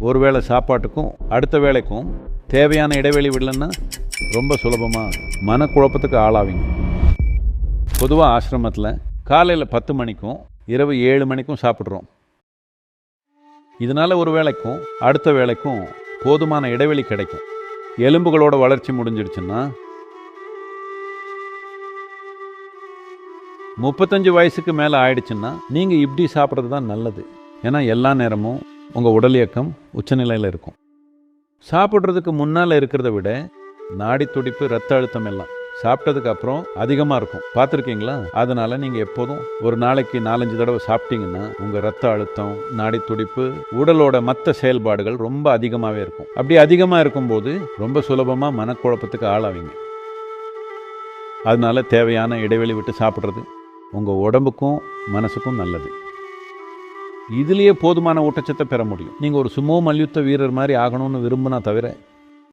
ஒரு வேளை சாப்பாட்டுக்கும் அடுத்த வேளைக்கும் தேவையான இடைவெளி விடலன்னா ரொம்ப சுலபமாக மனக்குழப்பத்துக்கு ஆளாவீங்க. பொதுவாக ஆசிரமத்தில் காலையில் பத்து மணிக்கும் இரவு ஏழு மணிக்கும் சாப்பிட்றோம். இதனால் ஒரு வேளைக்கும் அடுத்த வேளைக்கும் போதுமான இடைவெளி கிடைக்கும். எலும்புகளோட வளர்ச்சி முடிஞ்சிடுச்சுன்னா முப்பத்தஞ்சு வயசுக்கு மேலே ஆயிடுச்சுன்னா நீங்கள் இப்படி சாப்பிட்றது தான் நல்லது. ஏன்னா எல்லா நேரமும் உங்கள் உடல் இயக்கம் உச்சநிலையில் இருக்கும். சாப்பிட்றதுக்கு முன்னால் இருக்கிறத விட நாடி துடிப்பு ரத்த அழுத்தம் எல்லாம் சாப்பிட்டதுக்கு அப்புறம் அதிகமாக இருக்கும். பார்த்துருக்கீங்களா? அதனால் நீங்கள் எப்போதும் ஒரு நாளைக்கு நாலஞ்சு தடவை சாப்பிட்டீங்கன்னா உங்கள் ரத்த அழுத்தம் நாடி துடிப்பு உடலோட மற்ற செயல்பாடுகள் ரொம்ப அதிகமாகவே இருக்கும். அப்படி அதிகமாக இருக்கும்போது ரொம்ப சுலபமாக மனக்குழப்பத்துக்கு ஆளாவீங்க. அதனால தேவையான இடைவெளி விட்டு சாப்பிட்றது உங்கள் உடம்புக்கும் மனசுக்கும் நல்லது. இதுலேயே போதுமான ஊட்டச்சத்தை பெற முடியும். நீங்கள் ஒரு சுமோ மல்யுத்த வீரர் மாதிரி ஆகணும்னு விரும்பினா தவிர